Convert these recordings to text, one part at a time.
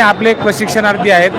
आपले एक प्रशिक्षणार्थी आहेत.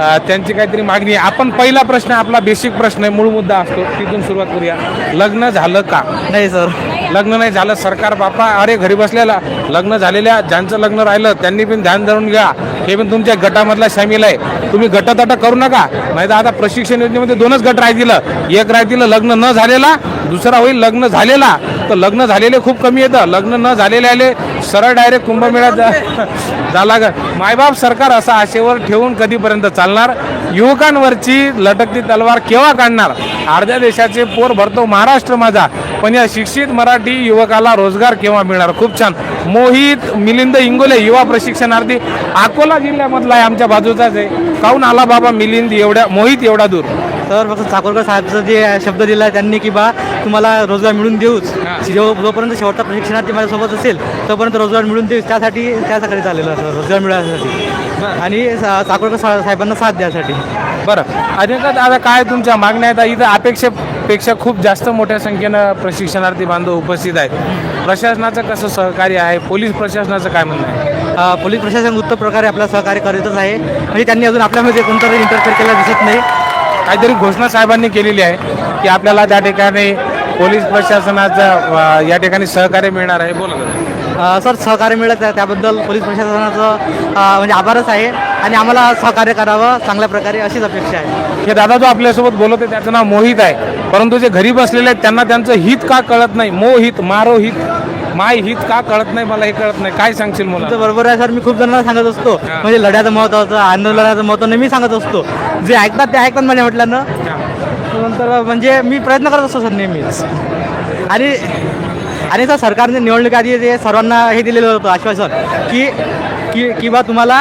त्यांची काहीतरी मागणी आहे. आपण पहिला प्रश्न आपला बेसिक प्रश्न आहे मूळ मुद्दा असतो. तिथून सुरुवात करूया. लग्न झालं का? नाही सर. लग्न नाही झालं सरकार बापा अरे घरी बसलेला. लग्न झालेल्या ज्यांचं लग्न राहिलं त्यांनी पण ध्यान धरून घ्या. हे पण तुमच्या गटामधला सामील आहे. तुम्ही गटतट करू नका. नाही तर आता प्रशिक्षण योजनेमध्ये दोनच गट राहतील. एक राहतील लग्न न झालेला दुसरा होईल लग्न झालेला. तर लग्न झालेले खूप कमी येतं लग्न न झालेले आले सरळ डायरेक्ट कुंभमेळ्यात जा- झाला मायबाप सरकार असा आशेवर ठेवून कधीपर्यंत घालणार युवकांवरची लटकती तलवार केव्हा काढणार? अर्ध्या देशाचे पोर भरतो महाराष्ट्र माझा. पण या शिक्षित मराठी युवकाला रोजगार केव्हा मिळणार? खूप छान. मोहित मिलिंद इंगोले युवा प्रशिक्षणार्थी. अकोला जिल्ह्यामधला आहे आमच्या बाजूचाच आहे. काहून आला बाबा मिलिंद एवढ्या मोहित एवढा दूर? तर फक्त चाकोरकर साहेबचं जे शब्द दिला आहे त्यांनी की बा तुम्हाला रोजगार मिळून देऊच. जो जोपर्यंत शेवटचा प्रशिक्षणार्थी माझ्यासोबत असेल तोपर्यंत रोजगार मिळून देऊच. त्यासाठी त्यासाठी चाललेलं असं रोजगार मिळवण्यासाठी आणि चाकोरकर साहेबांना साथ द्यासाठी. बरं. अधिकात आता काय तुमच्या मागण्या आहेत? इथं अपेक्षेपेक्षा खूप जास्त मोठ्या संख्येनं प्रशिक्षणार्थी बांधव उपस्थित आहेत. प्रशासनाचं कसं सहकार्य आहे? पोलीस प्रशासनाचं काय म्हणणं आहे? पोलीस प्रशासन उत्तम प्रकारे आपला सहकार्य करीतच आहे. म्हणजे त्यांनी अजून आपल्यामध्ये कोणतंही इंटरफेअर केला दिसत नाही. काहीतरी घोषणा साहेबांनी केलेली आहे की आपल्याला त्या ठिकाणी पोलीस प्रशासनाचं या ठिकाणी सहकार्य मिळणार आहे. बोला सर सहकार्य मिळत आहे त्याबद्दल पोलीस प्रशासनाचं म्हणजे आभारच आहे आणि आम्हाला सहकार्य करावं चांगल्या प्रकारे अशीच अपेक्षा आहे. हे दादा जो आपल्यासोबत बोलत आहे त्याचं नाव मोहित आहे. परंतु जे घरी बसलेले आहेत त्यांना त्यांचं हित का कळत नाही? मोहित मारो हित माय हित का कळत नाही मला हे कळत नाही. काय सांगशील मला तुमचं बरोबर आहे सर मी खूप जणांना सांगत असतो. म्हणजे लढ्याचं महत्त्वाचं आंदोलनाचं महत्त्व नेहमी सांगत असतो. जे ऐकतात ते ऐकतात मला म्हटलं ना नंतर म्हणजे मी प्रयत्न करत असतो सर नेहमीच. आणि आणि सर सरकारने निवडणुकी आधी ते सर्वांना हे दिलेलं होतं आश्वासन की की किंवा तुम्हाला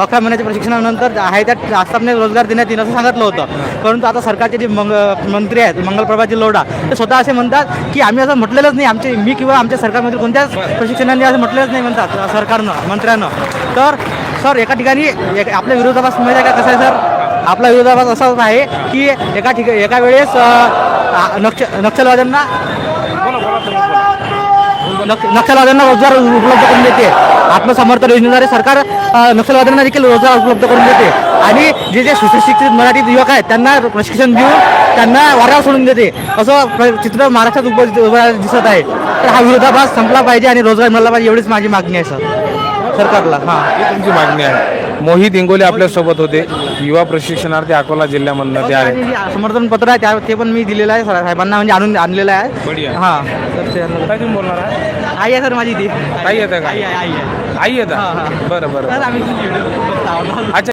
अकरा महिन्याच्या प्रशिक्षणानंतर आहे त्या आस्थापने रोजगार देण्यात येईल असं सांगितलं होतं. परंतु आता सरकारचे जे मंग मंत्री आहेत मंगलप्रभाजी लोढा ते स्वतः असे म्हणतात की आम्ही असं म्हटलेलंच नाही. आमचे मी किंवा आमच्या सरकारमधील कोणत्याच प्रशिक्षणाने असं म्हटलेलंच नाही म्हणतात सरकारनं मंत्र्यानं. तर सर एका ठिकाणी एक आपल्या विरोधाभास माहिती आहे का कसं आहे सर? आपला विरोधाभास असा आहे की एका ठिकाणी एका वेळेस नक्ष नक्षलवाद्यांना नक्षलवाद्यांना रोजगार उपलब्ध करून देते. आत्मसमर्थन योजनेद्वारे सरकार नक्षलवाद्यांना देखील रोजगार उपलब्ध करून देते. आणि जे जे सुशिक्षित मराठी युवक आहेत त्यांना प्रशिक्षण देऊन त्यांना वारा सोडून देते. असं चित्र महाराष्ट्रात उप दिसत आहे. तर हा विरोधाभास संपला पाहिजे आणि रोजगार मिळाला पाहिजे एवढीच माझी मागणी आहे सर. सरकारला. हां ही तुमची मागणी आहे. मोहित इंगोले आपल्यासोबत होते. युवा प्रशिक्षणार्थी अकोला जिल्ह्यामधनं ते जे समर्थन पत्र आहे त्या ते पण मी दिलेलं आहे सर साहेबांना म्हणजे आणून आणलेलं आहे. बढिया. हां. तर ते- काय तुम्ही बोलणार आहे? आई आहे सर माझी ती. आई येतं का? आई आहे आई आहे. आई येतं. बरं बरं. आम्ही